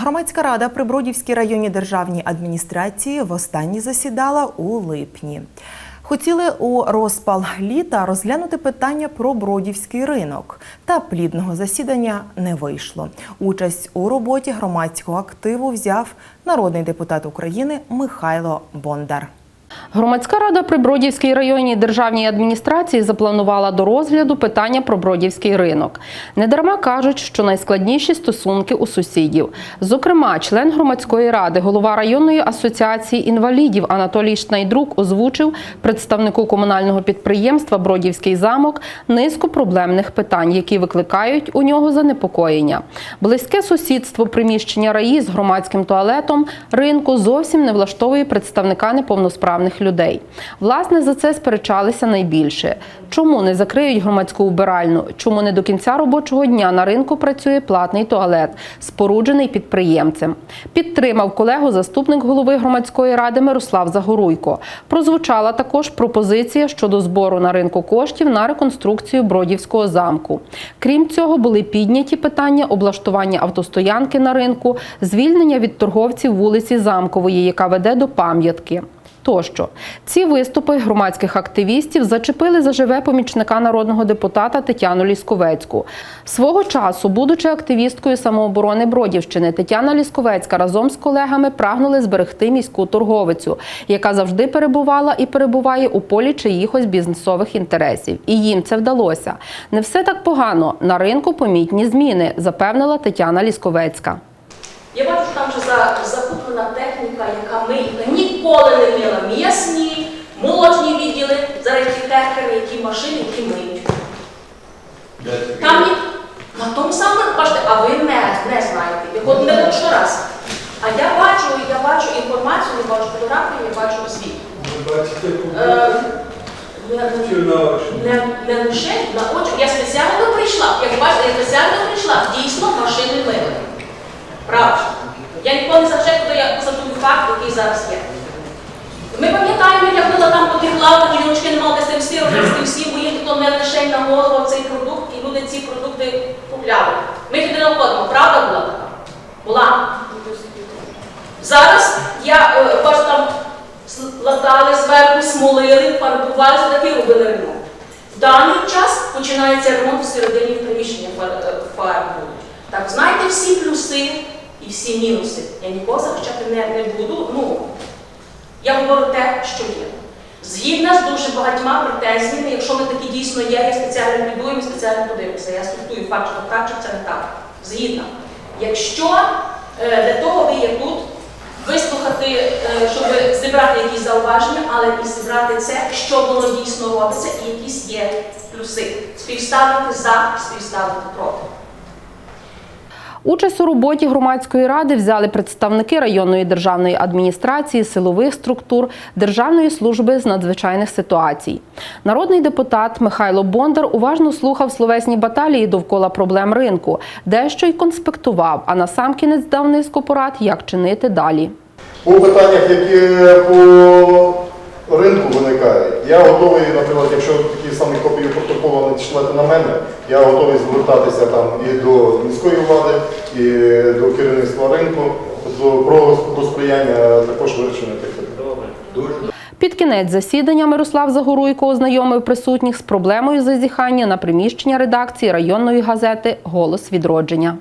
Громадська рада при Бродівській районній державній адміністрації востаннє засідала у липні. Хотіли у розпал літа розглянути питання про бродівський ринок, та плідного засідання не вийшло. Участь у роботі громадського активу взяв народний депутат України Михайло Бондар. Громадська рада при Бродівській районній державній адміністрації запланувала до розгляду питання про Бродівський ринок. Недарма кажуть, що найскладніші стосунки у сусідів. Зокрема, член громадської ради, голова районної асоціації інвалідів Анатолій Шнайдрук озвучив представнику комунального підприємства Бродівський замок низку проблемних питань, які викликають у нього занепокоєння. Близьке сусідство приміщення раї з громадським туалетом ринку зовсім не влаштовує представника неповносправних людей. Власне, за це сперечалися найбільше. Чому не закриють громадську убиральну? Чому не до кінця робочого дня на ринку працює платний туалет, споруджений підприємцем? Підтримав колегу заступник голови громадської ради Мирослав Загоруйко. Прозвучала також пропозиція щодо збору на ринку коштів на реконструкцію Бродівського замку. Крім цього, були підняті питання облаштування автостоянки на ринку, звільнення від торговців вулиці Замкової, яка веде до пам'ятки. Тощо ці виступи громадських активістів зачепили заживе помічника народного депутата Тетяну Лісковецьку. Свого часу, будучи активісткою самооборони Бродівщини, Тетяна Лісковецька разом з колегами прагнули зберегти міську торговицю, яка завжди перебувала і перебуває у полі чиїхось бізнесових інтересів. І їм це вдалося. Не все так погано. На ринку помітні зміни, запевнила Тетяна Лісковецька. Я бачу, що там вже за- закуплена техніка, яка миє. Ніколи не мила м'ясні, молочні відділи, зараз ті техери, які машини, які миють. Там ні... На тому самому, бачите, а ви не, не знаєте. Я от не лише раз. А я бачу, я бачу інформацію, я бачу фотографії, я бачу освіту. Ви бачите, Е, не- не, не лише на очі. Я спеціально прийшла. Як бачите, я спеціально прийшла. Дійсно, машини мили. Правда. Я ніколи не завжди, коли я констатую факт, який зараз є. Ми пам'ятаємо, як була там по тих лавках, жіночки не мали з тим сиром, з тим всім, їм то не лише на цей продукт, і люди ці продукти купляли. Ми туди не входимо. Правда була така? Була. Зараз я е, бачу там латали зверху, смолили, фарбували, такі робили ремонт. В даний час починається ремонт всередині приміщення е, фарб будуть. Так, знайте всі плюси і всі мінуси. Я нікого захищати не, не буду. Ну, я говорю те, що є. Згідна з дуже багатьма претензіями, якщо ми такі дійсно є, я спеціально піду і спеціально подивимося. Я структую факт, що так, чи це не так. Згідна. Якщо е, для того ви є тут, вислухати, е, щоб зібрати якісь зауваження, але і зібрати це, що воно дійсно робиться, і якісь є плюси. Співставити за, співставити проти. Участь у роботі громадської ради взяли представники районної державної адміністрації, силових структур, Державної служби з надзвичайних ситуацій. Народний депутат Михайло Бондар уважно слухав словесні баталії довкола проблем ринку, дещо й конспектував, а насамкінець дав низку порад, як чинити далі. По питаннях, які по ринку виникають, я готовий, наприклад, якщо такі самі копії протоколу шлете на мене, я готовий звертатися там і до міської влади, і до керівництва ринку про, сприяння також вирішення тих питань. Під кінець засідання Мирослав Загоруйко ознайомив присутніх з проблемою зазіхання на приміщення редакції районної газети Голос відродження.